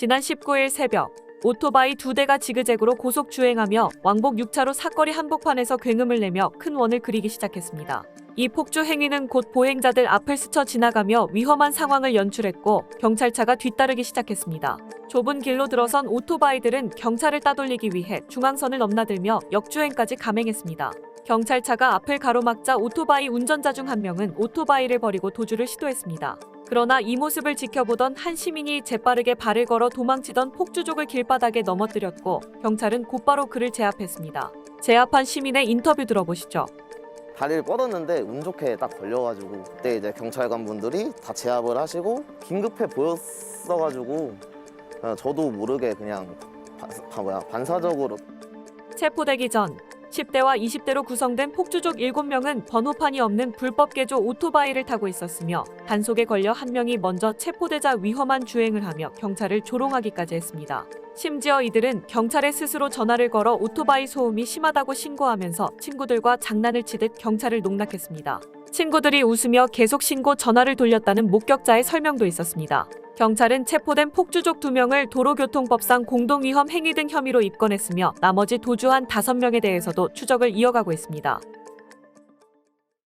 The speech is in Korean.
지난 19일 새벽 오토바이 두 대가 지그재그로 고속 주행하며 왕복 6차로 사거리 한복판에서 굉음을 내며 큰 원을 그리기 시작했습니다. 이 폭주 행위는 곧 보행자들 앞을 스쳐 지나가며 위험한 상황을 연출했고 경찰차가 뒤따르기 시작했습니다. 좁은 길로 들어선 오토바이들은 경찰을 따돌리기 위해 중앙선을 넘나들며 역주행까지 감행했습니다. 경찰차가 앞을 가로막자 오토바이 운전자 중 한 명은 오토바이를 버리고 도주를 시도했습니다. 그러나 이 모습을 지켜보던 한 시민이 재빠르게 발을 걸어 도망치던 폭주족을 길바닥에 넘어뜨렸고 경찰은 곧바로 그를 제압했습니다. 제압한 시민의 인터뷰 들어보시죠. 다리를 뻗었는데 운 좋게 딱 걸려가지고 그때 이제 경찰관 분들이 다 제압을 하시고 긴급해 보였어가지고 그냥 저도 모르게 그냥 반, 반- 뭐야 반사적으로 체포되기 전 10대와 20대로 구성된 폭주족 7명은 번호판이 없는 불법 개조 오토바이를 타고 있었으며 단속에 걸려 한 명이 먼저 체포되자 위험한 주행을 하며 경찰을 조롱하기까지 했습니다. 심지어 이들은 경찰에 스스로 전화를 걸어 오토바이 소음이 심하다고 신고하면서 친구들과 장난을 치듯 경찰을 농락했습니다. 친구들이 웃으며 계속 신고 전화를 돌렸다는 목격자의 설명도 있었습니다. 경찰은 체포된 폭주족 2명을 도로교통법상 공동위험 행위 등 혐의로 입건했으며 나머지 도주한 5명에 대해서도 추적을 이어가고 있습니다.